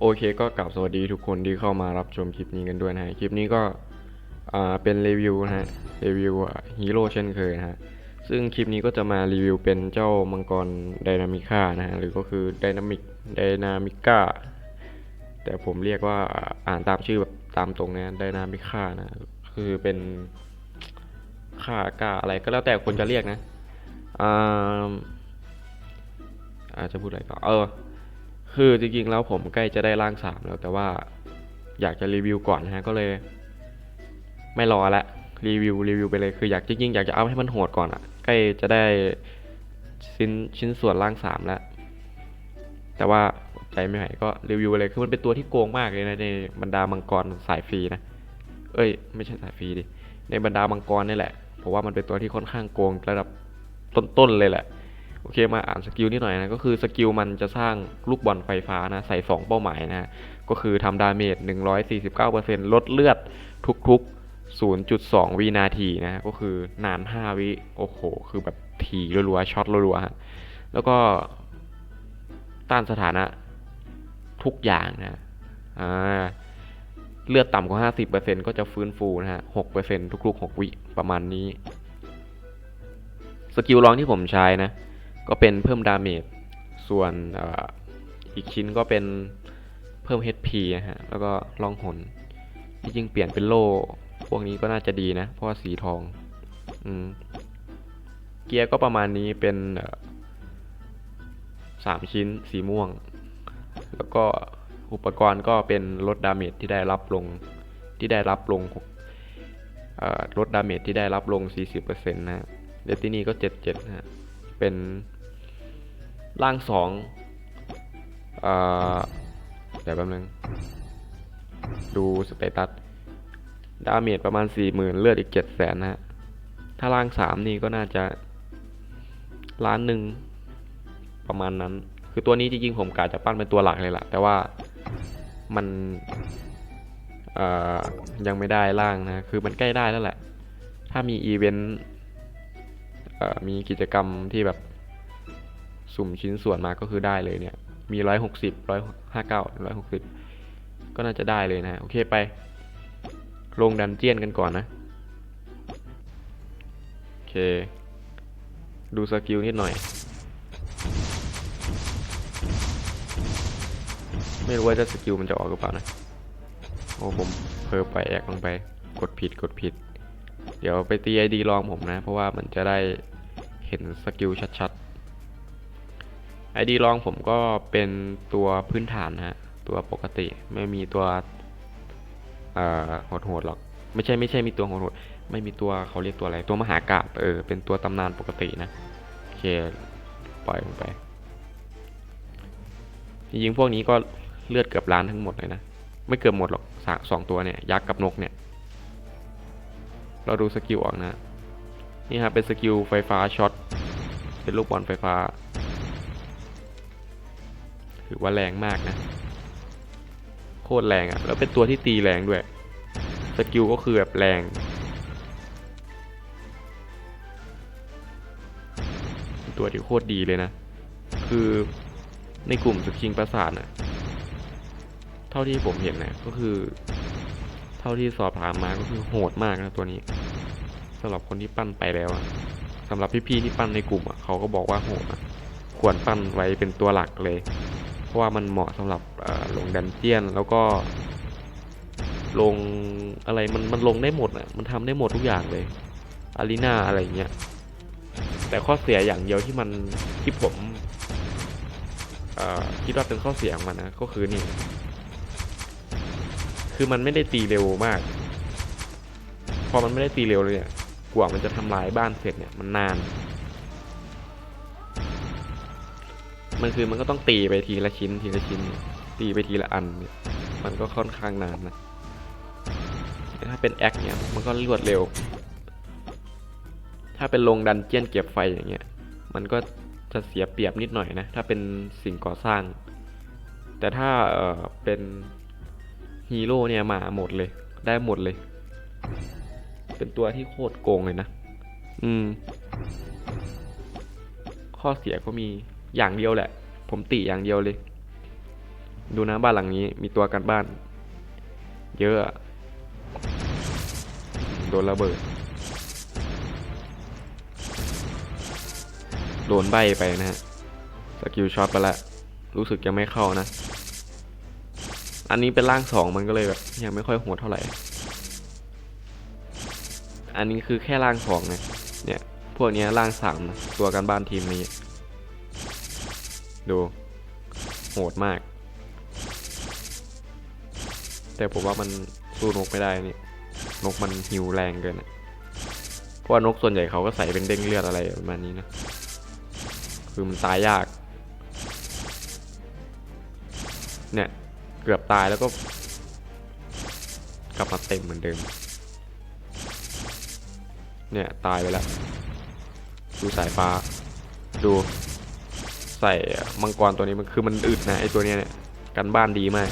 โอเคก็กลับสวัสดีทุกคนที่เข้ามารับชมคลิปนี้กันด้วยนะฮะ คลิปนี้ก็เป็นรีวิวนะฮะ รีวิวฮีโร่เช่นเคยนะฮะ ซึ่งคลิปนี้ก็จะมารีวิวเป็นเจ้ามังกรไดนามิก้านะฮะ หรือก็คือไดนามิกไดนามิก้าแต่ผมเรียกว่าอ่านตามชื่อแบบตามตรงนะไดนามิก้านะ คือเป็นค่ากาอะไรก็แล้วแต่คนจะเรียกนะอ่าอาจจะพูดอะไรต่อเออ คือจริงๆแล้วผมใกล้จะได้ร่างสามแล้วแต่ว่าอยากจะรีวิวก่อนนะฮะก็เลย ไม่รอละรีวิวรีวิวไปเลยคืออยากจริงๆอยากจะเอาให้มันโหดก่อนอะ่ะ ใกล้จะได้ชิ้นชิ้นส่วนร่างสามแล้ว แต่ว่าใจไม่ไหวก็รีวิวไปเลยคือมันเป็นตัวที่โกงมากเลยนะในบรรดามังกรสายฟรีนะเอ้ย ไม่ใช่สายฟรีดิในบรรดามังกรนี่แหละเพราะว่ามันเป็นตัวที่ค่อนข้างโกงระดับต้นๆเลยแหละ โอเคมาอ่านสกิลนิดหน่อยนะก็คือสกิลมันจะสร้างลูกบอลไฟฟ้านะใส่ 2 เป้าหมายนะก็คือทำดาเมจ 149%ลดเลือดทุกๆ 0.2 วินาทีนะก็คือนาน 5 วิโอ้โห คือแบบทีรัวๆช็อตรัวๆฮะแล้วก็ต้านสถานะทุกอย่างนะอ่าเลือดต่ำกว่า 50%ก็จะฟื้นฟูนะฮะ 6%ทุกๆ 6 วิประมาณนี้ สกิลรองที่ผมใช้นะ ก็เป็นเพิ่มดาเมจส่วนออีกชิ้นก็เป็นเพิ่ม HP นะฮะ แล้วก็ล่องหนที่จริงเปลี่ยนเป็นโล่พวกนี้ก็น่าจะดีนะ เพราะว่าสีทอง อืม เกียร์ก็ประมาณนี้เป็นสามชิ้นสีม่วง แล้วก็อุปกรณ์ก็เป็นลดดาเมจที่ได้รับลงที่ได้รับลงลดดาเมจที่ได้รับลง 40%นะฮะเดตินี่ก็ 77นะเป็น ร่างสองเอ่อเดี๋ยวแป๊บนึง ดูสเตตัส ดาเมจประมาณสี่หมื่นเลือดอีกเจ็ดแสนนะฮะ ถ้าร่างสามนี่ก็น่าจะล้านหนึ่งประมาณนั้น คือตัวนี้จริงๆผมกะจะปั้นเป็นตัวหลักเลยล่ะ แต่ว่ามันยังไม่ได้ร่างนะ คือมันใกล้ได้แล้วแหละ ถ้ามีอีเวนต์มีกิจกรรมที่แบบ สุ่มชิ้นส่วนมาก็คือได้เลยเนี่ย มีร้อยหกสิบร้อยห้าเก้าร้อยหกสิบก็น่าจะได้เลยนะ โอเคไป ลงดันเจียนกันก่อนนะ โอเค ดูสกิลนิดหน่อย ไม่รู้ว่าจะสกิลมันจะออกหรือเปล่านะ โอ้ผมเพอไปแอกลงไป กดผิดกดผิด เดี๋ยวไปตีไอดีลองผมนะ เพราะว่ามันจะได้เห็นสกิลชัดๆ ไอดีลองผมก็เป็นตัวพื้นฐานนะฮะ ตัวปกติไม่มีตัวเอ่อโหดหรอก ไม่ใช่ไม่ใช่มีตัวโหดไม่มีตัวเขาเรียกตัวอะไร ตัวมหากาบเออ เป็นตัวตำนานปกตินะ โอเค ปล่อยลงไป จริงๆพวกนี้ก็เลือดเกือบล้านทั้งหมดเลยนะ ไม่เกือบหมดหรอกสสองตัวเนี่ย ยักษ์กับนกเนี่ย เราดูสกิลออกนะ นี่ครับเป็นสกิลไฟฟ้าช็อต เป็นลูกบอลไฟฟ้า ถือว่าแรงมากนะ โคตรแรงอะ่ะ แล้วเป็นตัวที่ตีแรงด้วย สกิลก็คือแบบแรง ตัวที่โคตรดีเลยนะ คือในกลุ่มสกิงประสาทน่ะ เท่าที่ผมเห็นนะก็คือ เท่าที่สอบถามมาก็คือโหดมากนะตัวนี้สำหรับคนที่ปั้นไปแล้วอะสำหรับพี่ๆที่ปั้นในกลุ่มอะเขาก็บอกว่าโหดอะควรปั้นไว้เป็นตัวหลักเลย ราะว่ามันเหมาะสำหรับลงดันเจียนแล้วก็ ลงอะไรมันมันลงได้หมดอะมันทำได้หมดทุกอย่างเลยอารีนาอะไรเงี้ยแต่ข้อเสียอย่างเดียวที่มันที่ผมคิดว่าเป็นข้อเสียของมันนะก็คือนี่ คือมันไม่ได้ตีเร็วมาก พอมันไม่ได้ตีเร็วเลยเนี่ยกว่ามันจะทำลายบ้านเสร็จเนี่ยมันนาน มันคือมันก็ต้องตีไปทีละชิ้นทีละชิ้น ตีไปทีละอันเนี่ยมันก็ค่อนข้างนานนะถ้าเป็นแอคเนี่ยมันก็รวดเร็ว ถ้าเป็นลงดันเจียนเก็บไฟอย่างเงี้ยมันก็จะเสียเปรียบนิดหน่อยนะถ้าเป็นสิ่งก่อสร้าง แต่ถ้าเออเป็นฮีโร่เนี่ยมาหมดเลย ได้หมดเลย เป็นตัวที่โคตรโกงเลยนะ อืม ข้อเสียก็มี อย่างเดียวแหละ ผมติอย่างเดียวเลย ดูนะบ้านหลังนี้มีตัวกันบ้าน เยอะโดนระเบิดโดนใบไปนะฮะสกิลช็อตไปแล้วรู้สึกยังไม่เข้านะ อันนี้เป็นร่างสองมันก็เลยแบบยังไม่ค่อยโหดเท่าไหร่ อันนี้คือแค่ร่างสองนะเนี่ยพวกนี้ร่างสามนะตัวกันบ้านทีมนี้ ดูโหดมาก แต่ผมว่ามันสู้นกไม่ได้นี่นกมันหิวแรงเกินอะเพราะว่านกส่วนใหญ่เขาก็ใส่เป็นเด้งเลือดอะไรประมาณนี้นะ คือมันตายยาก เนี่ย เกือบตายแล้วก็ กลับมาเต็มเหมือนเดิม เนี่ย ตายไปแล้ว ดูสายฟ้า ดู ใส่มังกรตัวนี้มันคือมันอึดนะไอตัวเนี้ยเนี่ยกันบ้านดีมาก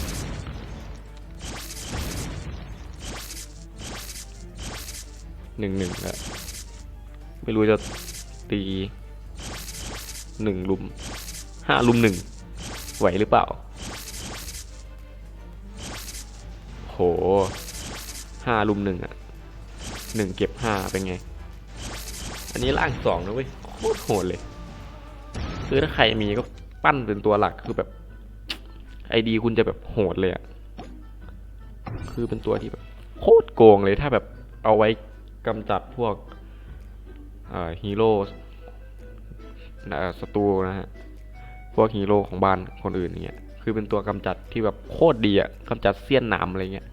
หนึ่งหนึ่งแล้วไม่รู้จะตีหนึ่งลุมห้าลุมหนึ่งไหวหรือเปล่า โหห้าลุมหนึ่งอะหนึ่งเก็บห้าเป็นไง อันนี้ล่างสองนะเว้ย โคตรโหดเลย คือถ้าใครมีก็ปั้นเป็นตัวหลักคือแบบไอดีคุณจะแบบโหดเลยอะคือเป็นตัวที่แบบโคตรโกงเลยถ้าแบบเอาไว้กำจัดพวกฮีโร่ศัตรูนะฮะ พวกฮีโร่ของบ้านคนอื่นเนี่ยคือเป็นตัวกำจัดที่แบบโคตรดีอะกำจัดเสี้ยนหนามอะไรเงี้ย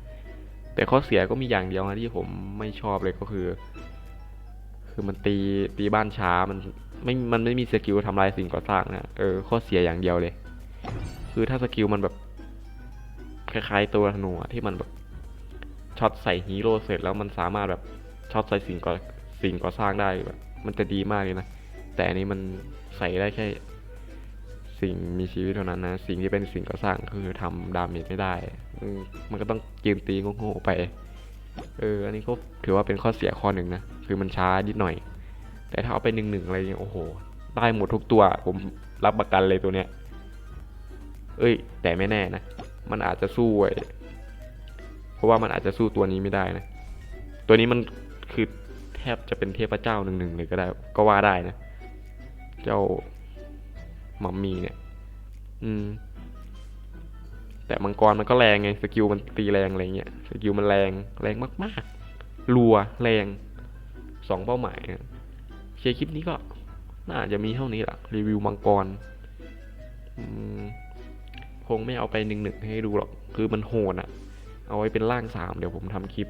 แต่ข้อเสียก็มีอย่างเดียวนะที่ผมไม่ชอบเลยก็คือ คือมันตีตีบ้านช้ามัน ไม่มันไม่มีสกิลทำลายสิ่งก่อสร้างนะเออข้อเสียอย่างเดียวเลย คือถ้าสกิลมันแบบคล้ายๆตัวธนูที่มันแบบช็อตใส่ฮีโร่เสร็จแล้วมันสามารถแบบช็อตใส่สิ่งก่อสิ่งก่อสร้างได้แบบมันจะดีมากเลยนะ แต่อันนี้มันใส่ได้แค่สิ่งมีชีวิตเท่านั้นนะ สิ่งที่เป็นสิ่งก่อสร้างคือทำดาเมจไม่ได้ มันก็ต้องยืนตีโง่ๆไป เออ อันนี้ก็ถือว่าเป็นข้อเสียข้อหนึ่งนะ คือมันช้านิดหน่อย แต่ถ้าเอาไปหนึ่งหนึ่งอะไรเงี้ยโอ้โห ได้หมดทุกตัว ผมรับประกันเลยตัวเนี้ย เอ้ย แต่ไม่แน่นะ มันอาจจะสู้ไอ้เพราะว่ามันอาจจะสู้ตัวนี้ไม่ได้นะ ตัวนี้มันคือแทบจะเป็นเทพเจ้าหนึ่งหนึ่งเลยก็ได้ ก็ว่าได้นะ เจ้ามัมมี่เนี่ย อืม แต่มังกรมันก็แรงไง สกิลมันตีแรงอะไรเงี้ย สกิลมันแรง แรงมากๆ รัว แรง สองเป้าหมายนะ เคลียร์คลิปนี้ก็ น่าจะมีเท่านี้แหละรีวิวมังกรคงไม่เอาไปหนึ่งหนึ่งให้ดูหรอก คือมันโหดอะเอาไว้เป็นร่างสามเดี๋ยวผมทำคลิป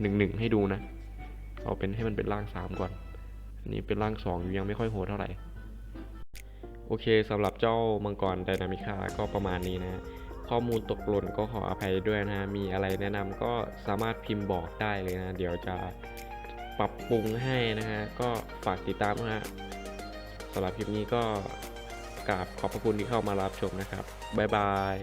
หนึ่งหนึ่งให้ดูนะ เอาเป็นให้มันเป็นร่างสามก่อน อันนี้เป็นร่างสองอยู่ยังไม่ค่อยโหดเท่าไหร่ โอเคสำหรับเจ้ามังกรไดนามิคาก็ประมาณนี้นะ ข้อมูลตกหล่นก็ขออภัยด้วยนะ มีอะไรแนะนำก็สามารถพิมพ์บอกได้เลยนะ เดี๋ยวจะ ปรับปรุงให้นะฮะ ก็ฝากติดตามนะฮะสำหรับคลิปนี้ก็กราบขอบพระคุณที่เข้ามารับชมนะครับ บ๊ายบาย